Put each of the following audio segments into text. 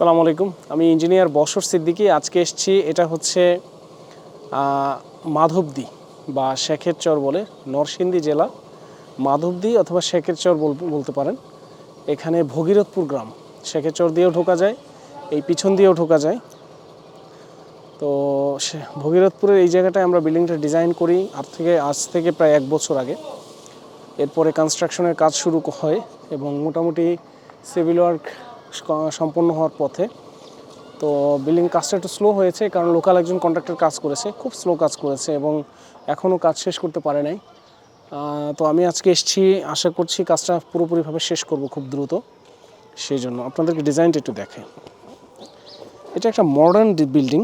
সালাম আলাইকুম। আমি ইঞ্জিনিয়ার বসর সিদ্দিকী। আজকে এসেছি, এটা হচ্ছে মাধবদী বা শেখের চর বলে নরসিংদী জেলা। মাধবদী অথবা শেখের চর বল- বলতে পারেন। এখানে ভগীরথপুর গ্রাম। শেখের চর দিয়েও ঢোকা যায়, এই পিছন দিয়েও ঢোকা যায়। তো ভগীরথপুরের এই জায়গাটায় আমরা বিল্ডিংটা ডিজাইন করি আর থেকে, আজ থেকে প্রায় এক বছর আগে। এরপরে কনস্ট্রাকশনের কাজ শুরু হয় এবং মোটামুটি সিভিল ওয়ার্ক সম্পন্ন হওয়ার পথে। তো বিল্ডিং কাজটা একটু স্লো হয়েছে, কারণ লোকাল একজন কন্ট্রাক্টর কাজ করেছে, খুব স্লো কাজ করেছে এবং এখনও কাজ শেষ করতে পারে নাই। তো আমি আজকে এসেছি, আশা করছি কাজটা পুরোপুরিভাবে শেষ করব খুব দ্রুত। সেই জন্য আপনাদেরকে ডিজাইনটা একটু দেখে। এটা একটা মডার্ন বিল্ডিং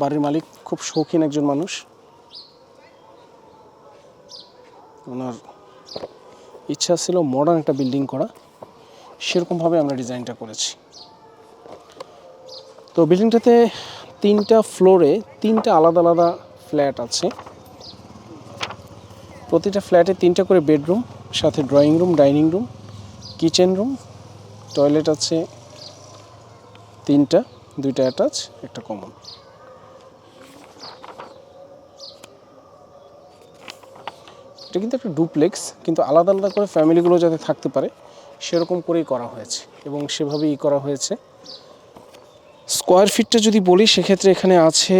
বাড়ির মালিক খুব শৌখিন একজন মানুষ। ওনার ইচ্ছা ছিল মডার্ন একটা বিল্ডিং করা। সেরকমভাবে আমরা ডিজাইনটা করেছি। তো বিল্ডিংটাতে তিনটা ফ্লোরে তিনটা আলাদা আলাদা ফ্ল্যাট আছে। প্রতিটা ফ্ল্যাটে তিনটা করে বেডরুম সাথে drawing room dining room kitchen room toilet আছে, তিনটা, দুইটা অ্যাটাচ একটা কমন এটা কিন্তু একটা ডুপ্লেক্স, কিন্তু আলাদা আলাদা করে ফ্যামিলিগুলো যাতে থাকতে পারে, সেরকম করেই করা হয়েছে এবং সেভাবেই করা হয়েছে। স্কোয়ার ফিটটা যদি বলি, সেক্ষেত্রে এখানে আছে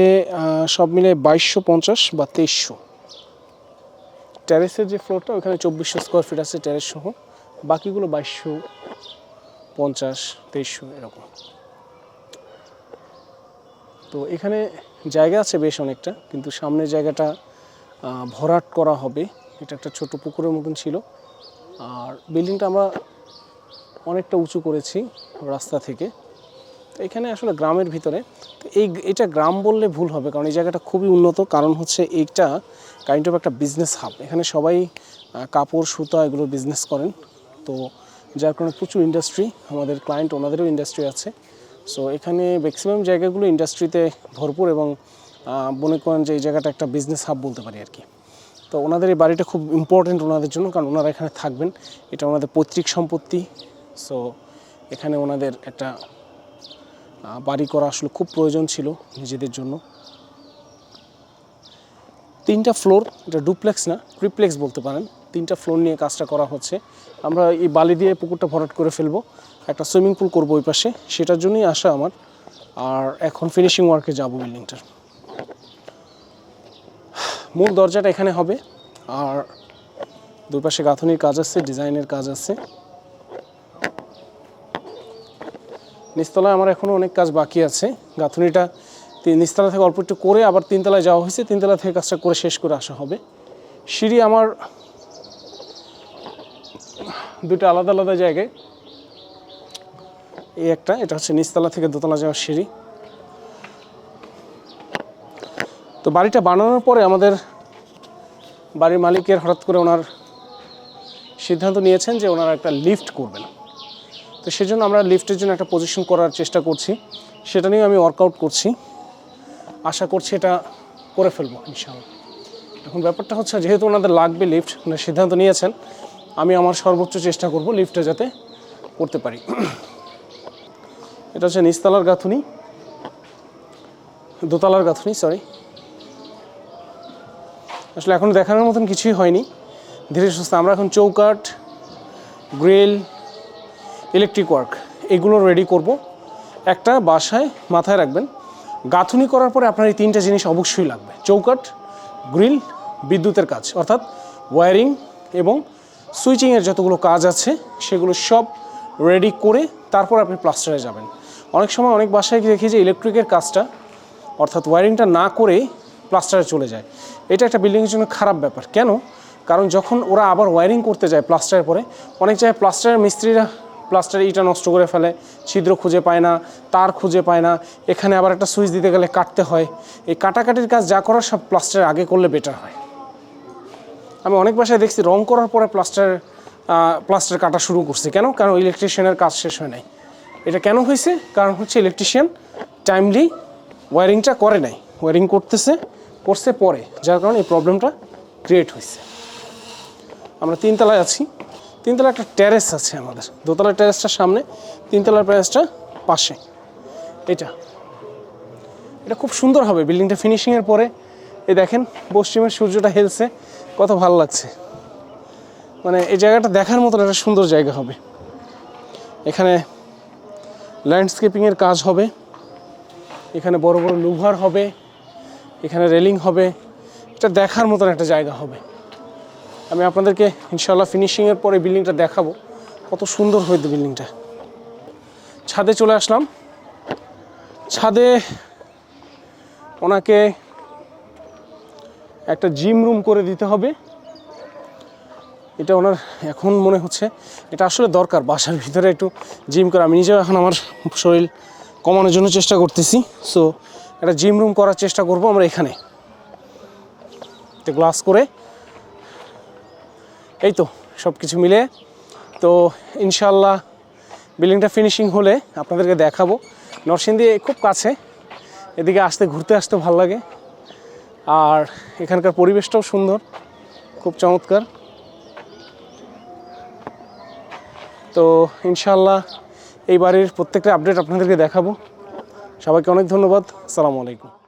সব মিলে বাইশশো পঞ্চাশ বা তেইশশো। ট্যারেসের যে ফ্লোরটা ওখানে চব্বিশশো স্কোয়ার ফিট আছে ট্যারেস সহ। বাকিগুলো বাইশশো পঞ্চাশ, তেইশশো, এরকম। তো এখানে জায়গা আছে বেশ অনেকটা, কিন্তু সামনের জায়গাটা ভরাট করা হবে। এটা একটা ছোট পুকুরের মতন ছিল। আর বিল্ডিংটা আমরা অনেকটা উঁচু করেছি রাস্তা থেকে। তো এখানে আসলে গ্রামের ভিতরে, তো এই এটা গ্রাম বললে ভুল হবে, কারণ এই জায়গাটা খুবই উন্নত। কারণ হচ্ছে এইটা কাইন্ড অফ একটা বিজনেস হাব এখানে সবাই কাপড়, সুতা এগুলো বিজনেস করেন। তো যার কারণে প্রচুর ইন্ডাস্ট্রি আমাদের ক্লায়েন্ট ওনাদেরও ইন্ডাস্ট্রি আছে। সো এখানে ম্যাক্সিমাম জায়গাগুলো ইন্ডাস্ট্রিতে ভরপুর এবং মনে করেন যে এই জায়গাটা একটা বিজনেস হাব বলতে পারি আর কি। তো ওনাদের এই বাড়িটা খুব ইম্পর্টেন্ট ওনাদের জন্য, কারণ ওনারা এখানে থাকবেন। এটা ওনাদের পৈতৃক সম্পত্তি। সো এখানে ওনাদের একটা বাড়ি করা আসলে খুব প্রয়োজন ছিল নিজেদের জন্য। তিনটা ফ্লোর এটা ডুপ্লেক্স না ট্রিপ্লেক্স বলতে পারেন। তিনটা ফ্লোর নিয়ে কাজটা করা হচ্ছে। আমরা এই বালি দিয়ে পুকুরটা ভরাট করে ফেলব। একটা সুইমিং পুল করব ওই পাশে। সেটার জন্যই আসা আমার। আর এখন ফিনিশিং ওয়ার্কে যাব বিল্ডিংটার মূল দরজাটা এখানে হবে। আর দুই পাশে গাঁথনির কাজ আছে, ডিজাইনের কাজ আছে। নিচতলায় আমার এখনও অনেক কাজ বাকি আছে। গাঁথনিটা নিচতলা থেকে অল্প একটু করে আবার তিনতলায় যাওয়া হয়েছে। তিনতলা থেকে কাজটা করে শেষ করে আসা হবে। সিঁড়ি আমার দুটো আলাদা আলাদা জায়গায়। এই একটা, এটা হচ্ছে নিচতলা থেকে দোতলা যাওয়ার সিঁড়ি। তো বাড়িটা বানানোর পরে আমাদের বাড়ির মালিকের হঠাৎ করে ওনার সিদ্ধান্ত নিয়েছেন যে ওনারা একটা লিফট করবেন। তো সেজন্য আমরা লিফটের জন্য একটা পজিশন করার চেষ্টা করছি। সেটা নিয়ে আমি ওয়ার্কআউট করছি। আশা করছি এটা করে ফেলব ইনশাআল্লাহ। এখন ব্যাপারটা হচ্ছে যেহেতু ওনাদের লাগবে লিফট ওনার সিদ্ধান্ত নিয়েছেন, আমি আমার সর্বোচ্চ চেষ্টা করব লিফটটা যাতে করতে পারি। এটা হচ্ছে নিচতলার গাঁথুনি, দোতলার গাঁথুনি সরি আসলে এখন দেখানোর মতন কিছুই হয়নি। ধীরে সুস্থে আমরা এখন চৌকাট গ্রিল ইলেকট্রিক ওয়ার্ক এগুলো রেডি করব। একটা বাসায় মাথায় রাখবেন, গাঁথুনি করার পরে আপনার এই তিনটা জিনিস অবশ্যই লাগবে। চৌকাট গ্রিল, বিদ্যুতের কাজ, অর্থাৎ ওয়্যারিং এবং সুইচিংয়ের যতগুলো কাজ আছে, সেগুলো সব রেডি করে তারপর আপনি প্লাস্টারে যাবেন। অনেক সময় অনেক বাসায় দেখি যে ইলেকট্রিকের কাজটা, অর্থাৎ ওয়্যারিংটা না করেই প্লাস্টারে চলে যায়। এটা একটা বিল্ডিংয়ের জন্য খারাপ ব্যাপার। কেন? কারণ যখন ওরা আবার ওয়ারিং করতে যায় প্লাস্টারের পরে, অনেক জায়গায় প্লাস্টারের মিস্ত্রিরা প্লাস্টারের ইটা নষ্ট করে ফেলে, ছিদ্র খুঁজে পায় না, তার খুঁজে পায় না, এখানে আবার একটা সুইচ দিতে গেলে কাটতে হয়। এই কাটাকাটির কাজ যা করার সব প্লাস্টারের আগে করলে বেটার হয়। আমি অনেক বাসায় দেখছি রং করার পরে প্লাস্টার প্লাস্টার কাটা শুরু করছে। কেন? কারণ ইলেকট্রিশিয়ানের কাজ শেষ হয় নাই। এটা কেন হয়েছে? কারণ হচ্ছে ইলেকট্রিশিয়ান টাইমলি ওয়ারিংটা করে নাই। ওয়ারিং করতেছে করছে পরে, যার কারণে এই প্রবলেমটা ক্রিয়েট হয়েছে। আমরা তিনতলায় আছি। তিনতলা একটা ট্যারেস আছে আমাদের। দোতলার ট্যারেসটার সামনে, তিনতলার ট্যারেসটা পাশে। এটা এটা খুব সুন্দর হবে। বিল্ডিংটা ফিনিশিংয়ের পরে, এই দেখেন, পশ্চিমের সূর্যটা হেলছে। কত ভালো লাগছে। মানে এই জায়গাটা দেখার মতন একটা সুন্দর জায়গা হবে। এখানে ল্যান্ডস্কেপিংয়ের কাজ হবে। এখানে বড় বড় লুভার হবে। এখানে রেলিং হবে। এটা দেখার মতন একটা জায়গা হবে। আমি আপনাদেরকে ইনশাল্লাহ ফিনিশিংয়ের পরে বিল্ডিংটা দেখাবো। কত সুন্দর হয়েছে বিল্ডিংটা ছাদে চলে আসলাম। ছাদে ওনাকে একটা জিম রুম করে দিতে হবে। এটা ওনার এখন মনে হচ্ছে, এটা আসলে দরকার। বাসার ভিতরে একটু জিম করা, আমি নিজেও এখন আমার শরীর কমানোর জন্য চেষ্টা করতেছি। সো একটা জিম রুম করার চেষ্টা করব আমরা এখানে। গ্লাস করে। এই তো সব কিছু মিলে। তো ইনশাল্লাহ বিল্ডিংটা ফিনিশিং হলে আপনাদেরকে দেখাবো। নরসিংদী খুব কাছে, এদিকে আসতে ঘুরতে আসতে ভালো লাগে। আর এখানকার পরিবেশটাও সুন্দর, খুব চমৎকার। তো ইনশাল্লাহ এই বাড়ির প্রত্যেকটা আপডেট আপনাদেরকে দেখাবো। সবাইকে অনেক ধন্যবাদ। সালামু আলাইকুম।